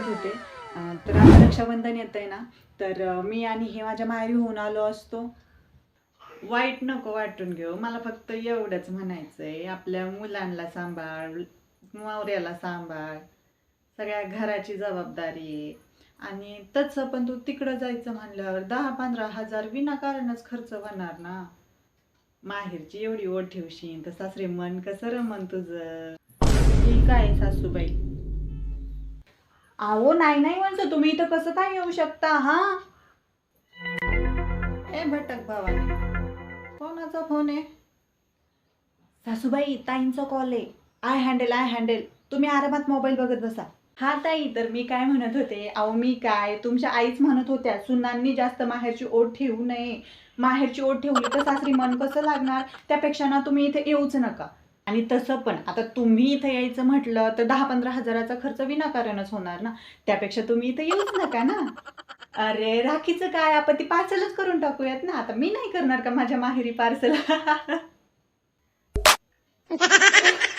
तर माहीत आहे ना तर मी आणि हे माझ्या माहेरी होऊन आलो असतो. वाईट नको वाटून घेऊ. मला फक्त एवढंच म्हणायचंय. आपल्या मुलांना सांभाळ मावऱ्याला सांभाळ. सगळ्या घराची जबाबदारी आहे. आणि तसं पण तू तिकडं जायचं म्हणल्यावर दहा पंधरा हजार विनाकारणच खर्च होणार ना. माहेरची एवढी ओढ ठेवशील तर सासरे मन कसं रमन तुझं? ठीक आहे सासूबाई? अहो नाही नाही म्हणतो. तुम्ही इथं कसं काय येऊ शकता हा? ए भटक भावाने कोणाचा फोन आहे? सासूबाई ताईंचा कॉल आहे. आय हँडल आय हँडल तुम्ही आरामात मोबाईल बघत बसा. हा ताई तर मी काय म्हणत होते? अहो मी काय? तुमच्या आईच म्हणत होत्या सुनांनी जास्त माहेरची ओढ ठेवू नये. माहेरची ओढ ठेवली तर सासरी मन कसं लागणार? त्यापेक्षा ना तुम्ही इथे येऊच नका. आणि तसं पण आता तुम्ही इथं यायचं म्हटलं तर दहा पंधरा हजाराचा खर्च विनाकारणच होणार ना? त्यापेक्षा तुम्ही इथं येऊच नका ना. अरे राखीचं काय? आपण ती पार्सलच करून टाकूयात ना? आता मी नाही करणार का माझ्या माहेरी पार्सल